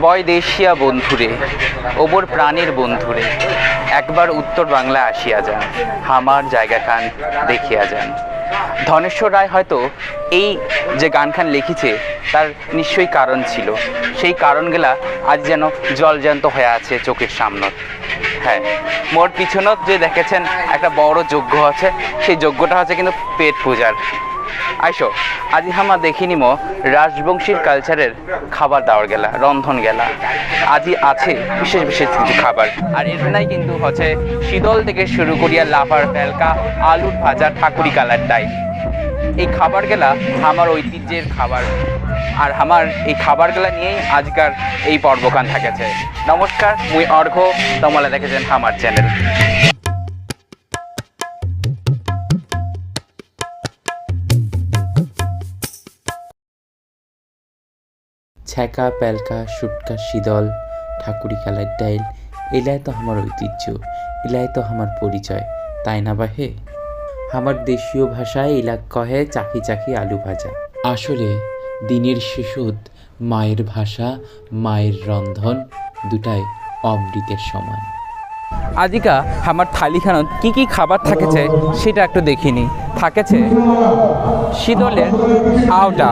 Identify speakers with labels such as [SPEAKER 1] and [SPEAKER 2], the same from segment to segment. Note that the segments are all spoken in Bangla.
[SPEAKER 1] বয় দেশিয়া বন্ধুরে, ওবর প্রাণের বন্ধুরে, একবার উত্তর বাংলা আসিয়া যান, হামার জায়গা খান দেখিয়া যান। ধনেশ্বর রায় হয়তো এই যে গানখান লিখেছে, তার নিশ্চয়ই কারণ ছিল। সেই কারণগুলা আজ যেন জলজ্যান্ত হয়ে আছে চোখের সামনত। হ্যাঁ মোর পিছনত যে দেখেছেন একটা বড় যজ্ঞ আছে, সেই যজ্ঞটা হচ্ছে কিন্তু পেট পূজার। আইসো, আজি হামা দেখি নিমো রাজবংশীর কালচারের খাবার দাওয়ার গেলা, রন্ধন গেলা। আজি আছে বিশেষ বিশেষ কিছু খাবার। আর এর নাই কিন্তু হচ্ছে শীতল থেকে শুরু করিয়া লাফার ফেলকা আলুর ভাজা, ঠাকুরি কালার ডাই। এই খাবার গেলা আমার ঐতিহ্যের খাবার। আর আমার এই খাবারগুলা নিয়েই আজকার এই পর্বকান থাকেছে। নমস্কার, মুই অর্ঘ। তোমালা দেখেছেন আমার চ্যানেল।
[SPEAKER 2] ছ্যাঁকা, প্যালকা, সুটকা, শীতল, ঠাকুরি কালার ডাইল, এলাই তো আমার ঐতিহ্য, এলাই তো আমার পরিচয়, তাই না বাহে? আমার দেশীয় ভাষায় এলাক কহে চাকি চাকি আলু ভাজা। আসলে দিনের শেষত মায়ের ভাষা মায়ের রন্ধন দুটাই অমৃতের সমান।
[SPEAKER 1] আজিকা আমার থালিখানত কি কি খাবার থাকেছে সেটা একটু দেখিনি। থাকেছে শীতলের আওটা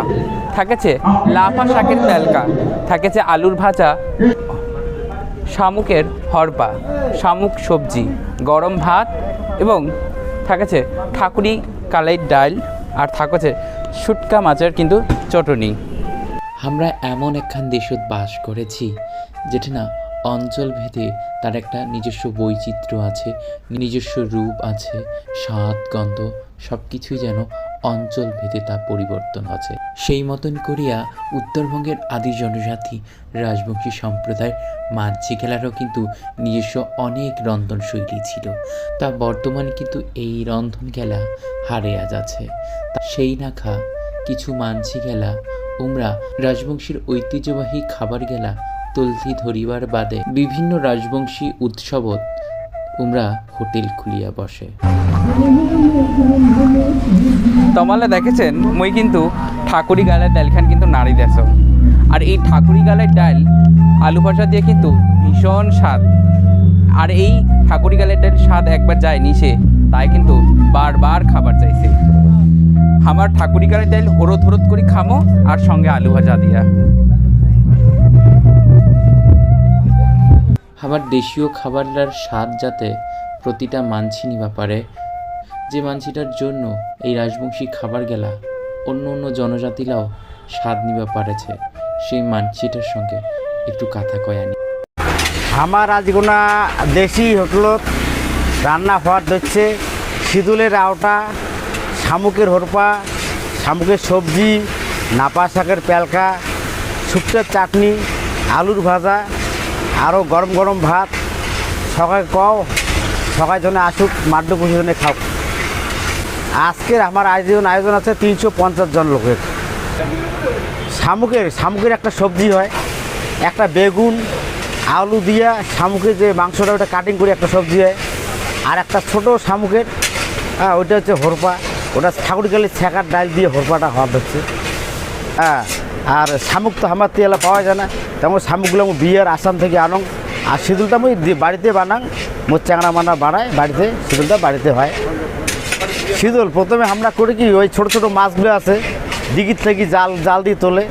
[SPEAKER 1] থাকেছে লাফা শাকের তেলকা থাকেছে আলুর ভাজা শামুকের হরপা শামুক সবজি গরম ভাত এবং থাকেছে ঠাকুরি কালাই ডাল আর থাকেছে শুটকা মাছের কিন্তু চটনি।
[SPEAKER 2] আমরা এমন একখান দেশত বাস করেছি যেটা না অঞ্চল ভেদে তার একটা নিজস্ব বৈচিত্র্য আছে, নিজস্ব রূপ আছে, স্বাদ, গন্ধ সব কিছুই যেন অঞ্চল ভেদে তা পরিবর্তন আছে সেই মতন করিয়া উত্তরবঙ্গের আদি জনজাতি, রাজবংশী সম্প্রদায়ের মাঝি খেলারও কিন্তু নিজস্ব অনেক রন্ধনশৈলী ছিল। তা বর্তমানে কিন্তু এই রন্ধন খেলা হারিয়ে যাচ্ছে। সেই নাখা কিছু মানছি গেলা উমরা রাজবংশীর ঐতিহ্যবাহী খাবার গেলা তলথি ধরিবার বাদে বিভিন্ন রাজবংশী উৎসবত উমরা হোটেল খুলিয়া বসে।
[SPEAKER 1] তোমালে দেখেছেন? মই কিন্তু ঠাকুরি গালের ডালখান কিন্তু নাড়ি দেশ আর এই ঠাকুরি গালের ডাল, আলু ভাজা দিয়ে কিন্তু ভীষণ স্বাদ। আর এই ঠাকুরি গালের ডাল স্বাদ একবার যায় নিচে, তাই কিন্তু বারবার খাবার চাইছে। আমার ঠাকুরি গালের ডাল হরদ হরদ করে খামো আর সঙ্গে আলু ভাজা দিয়া।
[SPEAKER 2] আমার দেশীয় খাবারটার স্বাদ যাতে প্রতিটা মানছি নিবা পারে যে মানছিটার জন্য এই রাজবংশী খাবার গেলা অন্য অন্য জনজাতিরাও স্বাদ নিবা পারেছে, সেই মানছিটার সঙ্গে একটু কথা কয়ানি
[SPEAKER 3] আমার আজগুনা দেশি হোটেলত রান্না হওয়ার হচ্ছে সিঁদুলের আওটা, শামুকের হরপা, শামুকের সবজি, নাপা শাকের প্যালকা শুক্তের চাটনি, আলুর ভাজা আরও গরম গরম ভাত, সকালে কও, সকাল জন্য আসুক মাড্ডু পুষি জন্য খাও। আজকের আমার আয়োজন আয়োজন আছে তিনশো পঞ্চাশ জন লোকের। শামুকের শামুকের একটা সবজি হয়, একটা বেগুন, আলু দিয়া শামুকের যে মাংসটা, ওটা কাটিং করে একটা সবজি হয়। আর একটা ছোট শামুকের হ্যাঁ ওইটা হচ্ছে হরপা। ওটা ঠাকুর ছ্যাঁকার ডাল দিয়ে হরপাটা হওয়া হচ্ছে। হ্যাঁ আর শামুক তো আমার তেলা পাওয়া যায় না। তেমন শামুকগুলো আমি বিয়ের আসাম থেকে আনং। আর সিঁদুলটা আমি বাড়িতে বানাং। মোর চ্যাংড়া মানা বানায়, বাড়িতে সিঁদুলটা বাড়িতে হয়। শীতল প্রথমে আমরা করি কি, ওই ছোট ছোট মাছগুলো আছে দিঘির থেকে জাল জাল দিয়ে তোলে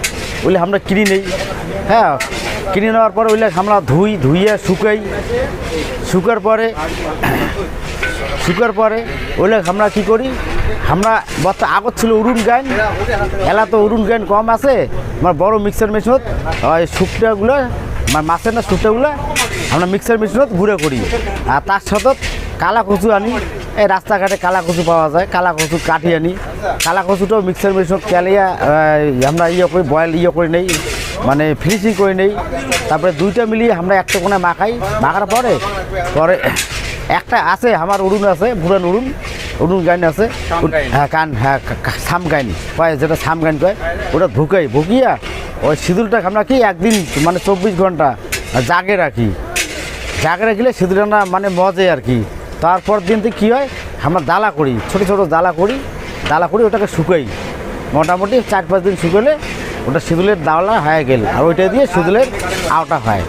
[SPEAKER 3] ওইলে আমরা কিনে নেই। হ্যাঁ কিনে নেওয়ার পরে ওইলে আমরা ধুই, ধুইয়ে শুকাই। শুকার পরে শুকার পরে ওইলে আমরা কি করি, আমরা বর্ত আগত ছিল উরুন গাইন এলা তো উরুন গাইন কম আছে, আমার বড় মিক্সার মেশিনত ওই শুকটাগুলো মাছের না শুকটাগুলো আমরা মিক্সার মেশিনত গুঁড়ো করি। আর তার সাথে কালা কচু আনি এই রাস্তাঘাটে কালা কচু পাওয়া যায় কালা কচু কাটি আনি কালা কচুটাও মিক্সার মেশিনত কেলিয়া আমরা ইয়ে করি বয়েল ইয়ে করে নেই মানে ফিনিশিং করে নেই। তারপরে দুইটা মিলিয়ে আমরা একটা কোণে মাখাই। মাখার পরে পরে একটা আছে আমার উড়ুন আছে বুড়ান উড়ুন উড়ুন গাইন আছে। হ্যাঁ কান হ্যাঁ সাম গাইন কয় যেটা সাম গাইন কয় ওটা ভুকাই ভুকিয়া ওই সিঁদুরটা আমরা কি একদিন মানে চব্বিশ ঘণ্টা জাগে রাখি। জাগে রাখলে সিঁদুরটা মানে মজে আর কি। তারপর দিন থেকে কী হয়? আমরা দালা করি, ছোট ছোট দালা করি দালা করি ওটাকে শুকাই। মোটামুটি চার পাঁচ দিন শুকালে ওটা সিঁদুলের দাওলা হয়ে গেল, আর ওইটা দিয়ে সিঁদুলের আওটা হয়।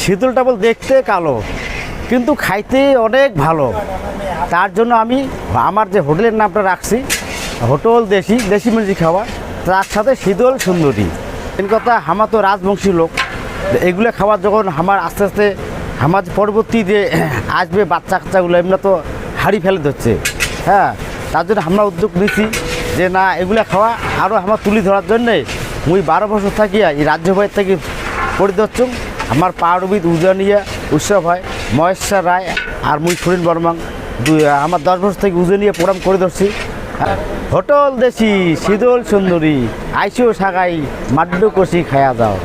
[SPEAKER 3] শীতলটা বল দেখতে কালো, কিন্তু খাইতে অনেক ভালো। তার জন্য আমি আমার যে হোটেলের নামটা রাখছি, হোটেল দেশি দেশি মির্জি খাওয়া, তার সাথে শীতল সুন্দরী। কথা আমার তো রাজবংশী লোক, এগুলো খাওয়ার যখন আমার আস্তে আস্তে আমার যে পরবর্তী যে আসবে বাচ্চা কাচ্চাগুলো এমনি তো হাড়ি ফেলে ধরছে। হ্যাঁ তার জন্য আমরা উদ্যোগ নিছি যে, না, এগুলো খাওয়া আরও আমার তুলি ধরার জন্যে মুই বারো বছর থাকিয়া এই রাজ্য বাইর থেকে পরিদর্শন, আমার পারবিদ উজানিয়া উৎসব হয়, মহেশ্বর রায় আর মুই সুরিন বর্মাং দুই, আমার দশ বছর থেকে উজানিয়া প্রোগ্রাম করে ধরছি। হোটল দেশি, শীতল সুন্দরী আইসিও সাগাই, মাড্ডু কষি খায়া যাও।